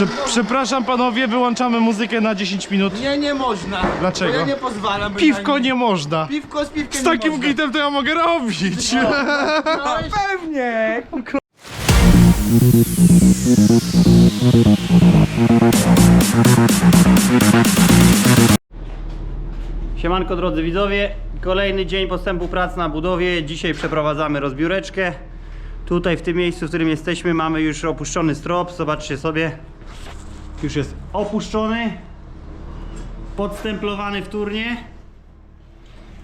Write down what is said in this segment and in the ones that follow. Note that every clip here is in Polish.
Prze przepraszam panowie, wyłączamy muzykę na 10 minut. Nie, nie można. Dlaczego? Bo ja nie pozwalam. Piwko nie można. Piwko z piwkiem Z nie takim można. gitem to ja mogę robić. No, pewnie. Siemanko drodzy widzowie, kolejny dzień postępu prac na budowie. Dzisiaj przeprowadzamy rozbióreczkę. Tutaj w tym miejscu, w którym jesteśmy mamy już opuszczony strop, zobaczcie sobie. Już jest opuszczony, podstemplowany wtórnie.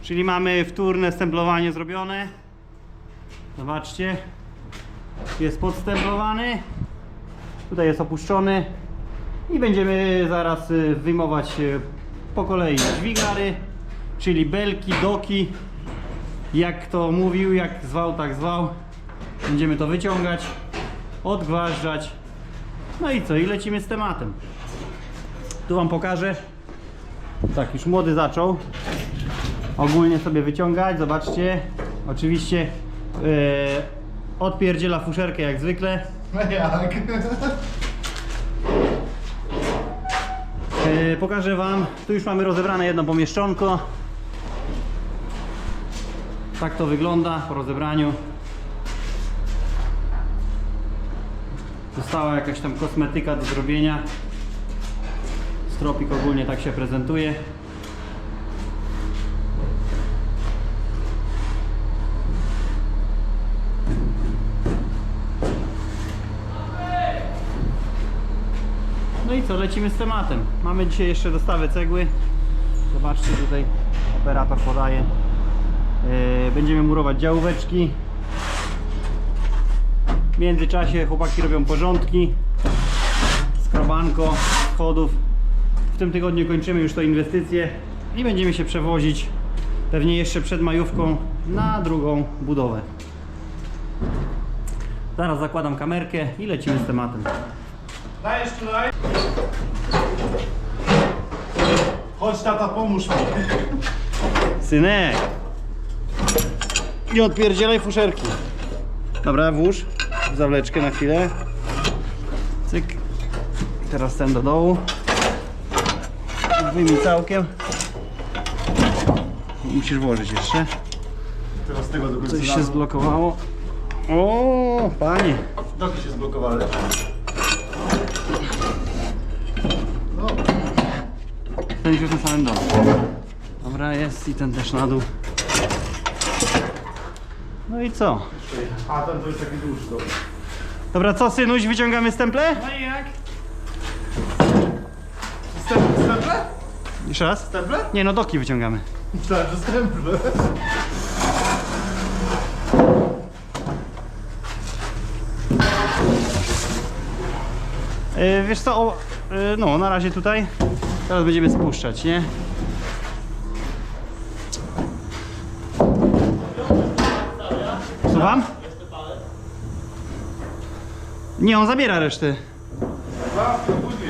Czyli mamy wtórne stemplowanie zrobione. Zobaczcie. Jest podstemplowany. Tutaj jest opuszczony. I będziemy zaraz y, wyjmować y, po kolei dźwigary, czyli belki, doki. Jak to mówił, jak zwał, tak zwał. Będziemy to wyciągać, odgważdżać. No i co? I lecimy z tematem. Tu Wam pokażę. Tak, już młody zaczął. Ogólnie sobie wyciągać, zobaczcie. Oczywiście yy, odpierdziela fuszerkę jak zwykle. Jak? Yy, pokażę Wam, tu już mamy rozebrane jedno pomieszczonko. Tak to wygląda po rozebraniu. Została jakaś tam kosmetyka do zrobienia. Stropik ogólnie tak się prezentuje. No i co, lecimy z tematem. Mamy dzisiaj jeszcze dostawę cegły. Zobaczcie tutaj, operator podaje. Yy, będziemy murować działóweczki. W międzyczasie chłopaki robią porządki. Skrobanko, schodów. W tym tygodniu kończymy już tą inwestycję i będziemy się przewozić pewnie jeszcze przed majówką na drugą budowę. Zaraz zakładam kamerkę i lecimy z tematem. Dajesz tutaj? Chodź tata, pomóż mi. Synek! Nie odpierdzielaj fuszerki. Dobra, włóż zawleczkę na chwilę. Cyk. Teraz ten do dołu. Wyjmij całkiem. Musisz włożyć jeszcze. Teraz tego do Coś się zblokowało. O, panie. Doki się zblokowały. Ten już na samym dole. Dobra, jest i ten też na dół. No i co? a ten to już taki duży, dobra. Dobra, co synuś, wyciągamy stemple? No i jak? Stemple? Stemple? Jeszcze raz? Stemple? Nie, no doki wyciągamy. Myślałem, że stemple. Yy, wiesz co, o, yy, no na razie tutaj. Teraz będziemy spuszczać, nie? Słucham? Nie, on zabiera resztę. Dwa, dwie.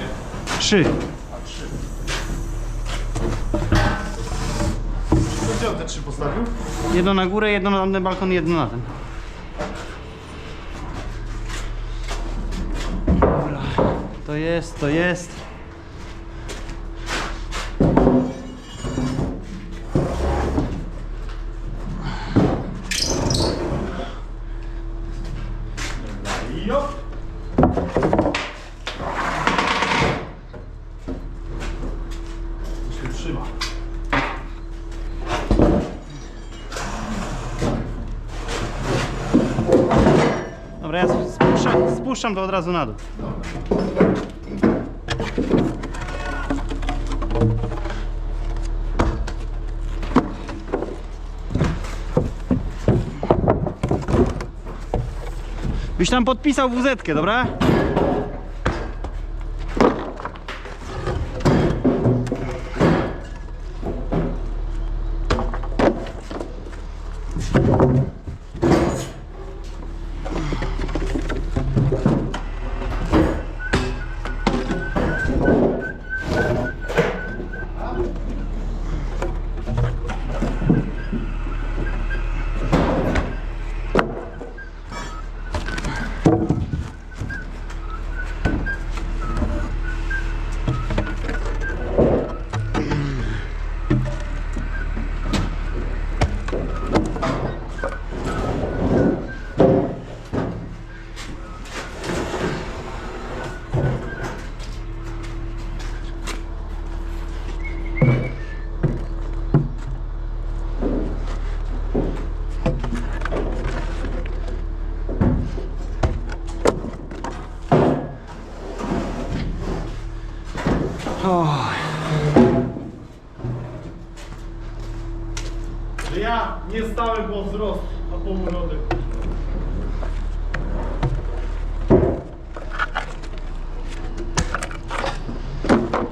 Trzy. To gdzie on te trzy postawił? Jedno na górę, jedno na ten balkon, jedno na ten. Dobra, to jest, to jest. Jo! To się trzyma. Dobra, ja spuszczam, spuszczam to od razu na dół. Byś tam podpisał WZ, dobra? Ja nie stałem po wzrost, a po urodę.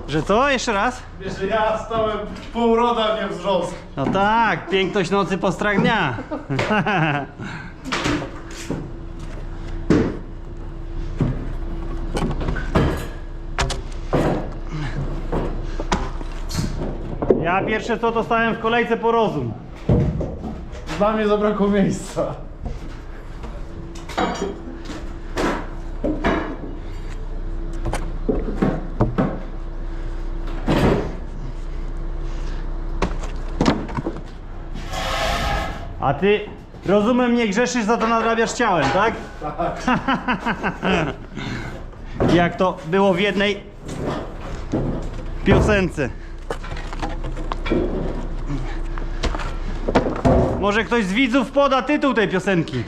Że co? Jeszcze raz? Wiesz, że ja stałem po urodę, a nie wzrost. No tak, piękność nocy po strach dnia. Ja pierwsze co to stałem w kolejce po rozum. Dla mnie zabrakło miejsca. A ty, rozumiem, nie grzeszysz, za to nadrabiasz ciałem, tak? Tak. Jak to było w jednej piosence. Może ktoś z widzów poda tytuł tej piosenki.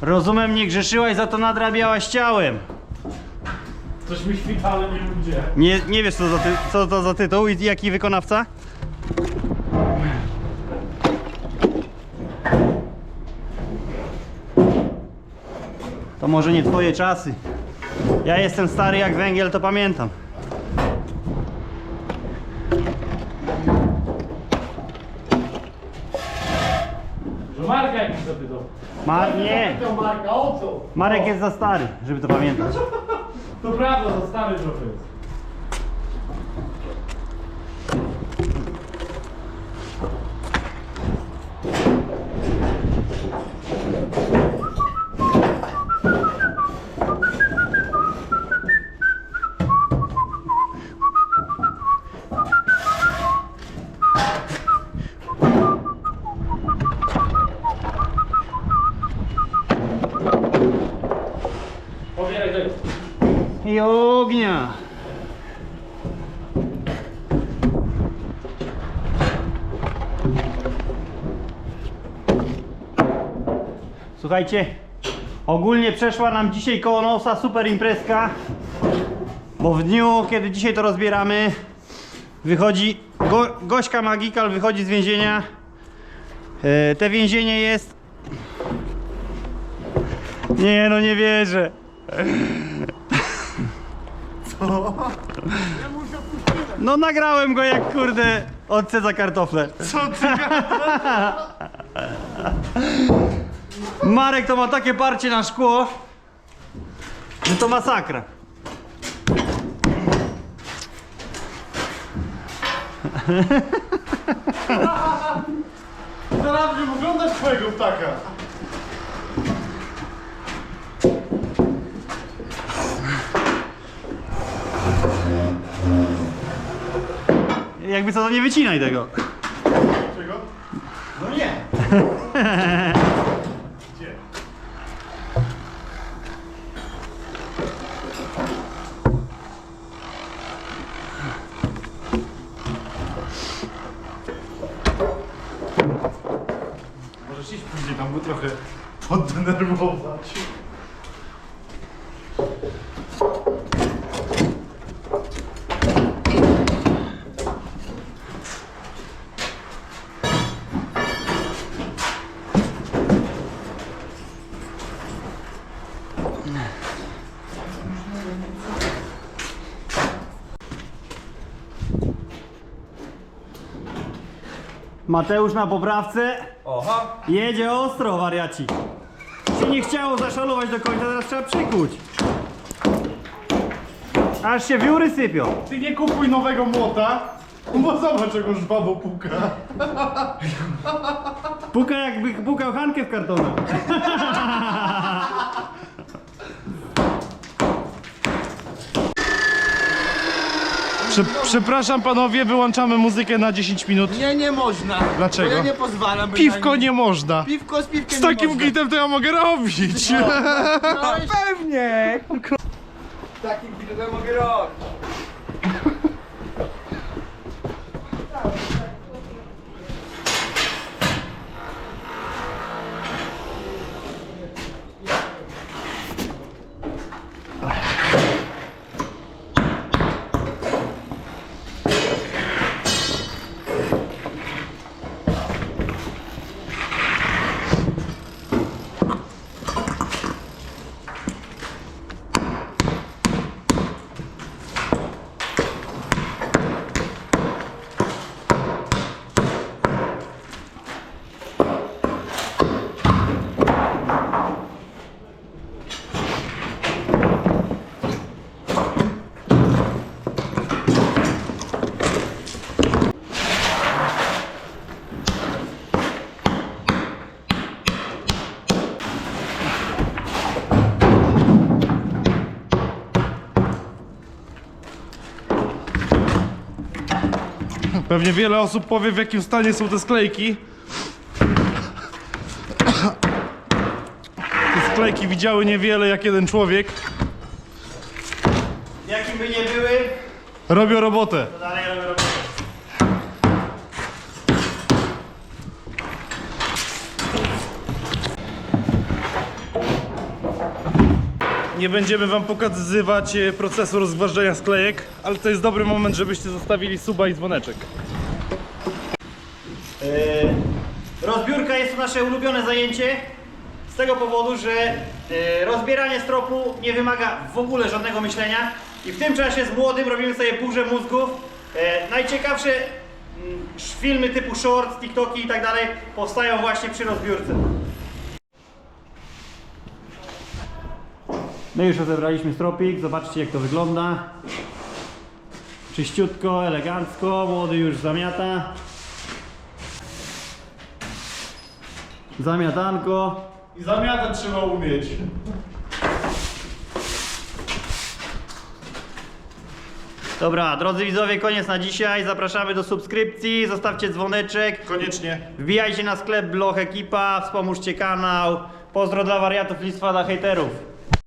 Rozumiem, nie grzeszyłaś, za to nadrabiałaś ciałem. Coś mi świta, ale nie wiem gdzie. Nie, nie wiesz co, za ty, co to za tytuł i jaki wykonawca? To może nie twoje czasy. Ja jestem stary jak węgiel, to pamiętam. Że Marka jakiś zapytał. Ma, nie, To Marka, o co? Marek jest za stary, żeby to pamiętać. To prawda, za stary trochę jest. Pobieraj tego. I ognia. Słuchajcie, ogólnie przeszła nam dzisiaj koło nosa super imprezka, bo w dniu, kiedy dzisiaj to rozbieramy, wychodzi, Go, Gośka Magikal wychodzi z więzienia. E, te więzienie jest... Nie, no nie wierzę. No nagrałem go jak kurde odce za kartofle. Co ty Marek to ma takie parcie na szkło, że to masakra. Zaraz nie oglądasz twojego ptaka. Jakby co to nie wycinaj tego. Czego? No nie. Gdzie? Możesz iść później tam go trochę poddenerwować. Mateusz na poprawce. Oha. Jedzie ostro, wariaci. Się nie chciało zaszalować do końca, teraz trzeba przykuć. Aż się wióry sypią. Ty nie kupuj nowego młota, bo zobacz jak on żwawo puka. Puka jakby pukał Hankę w kartonach. Prze przepraszam panowie, wyłączamy muzykę na 10 minut. Nie, nie można. Dlaczego? Bo ja nie pozwalam. Piwko nie można. Piwko z piwkiem Z nie takim można. gitem to ja mogę robić. No pewnie. Takim gitem ja mogę robić. Pewnie wiele osób powie w jakim stanie są te sklejki. Te sklejki widziały niewiele jak jeden człowiek. Jakim by nie były, Robią robotę. to dalej Nie będziemy wam pokazywać e, procesu rozgważania sklejek, ale to jest dobry moment, żebyście zostawili suba i dzwoneczek. E, Rozbiórka jest to nasze ulubione zajęcie z tego powodu, że e, rozbieranie stropu nie wymaga w ogóle żadnego myślenia i w tym czasie z młodym robimy sobie burzę mózgów. E, Najciekawsze mm, filmy typu shorts, tiktoki i tak dalej powstają właśnie przy rozbiórce. My już rozebraliśmy stropik, zobaczcie jak to wygląda. Czyściutko, elegancko, młody już zamiata. Zamiatanko. I zamiatę trzeba umieć. Dobra, drodzy widzowie, koniec na dzisiaj. Zapraszamy do subskrypcji, zostawcie dzwoneczek. Koniecznie. Wbijajcie na sklep Bloch Ekipa, wspomóżcie kanał. Pozdro dla wariatów, listwa dla hejterów.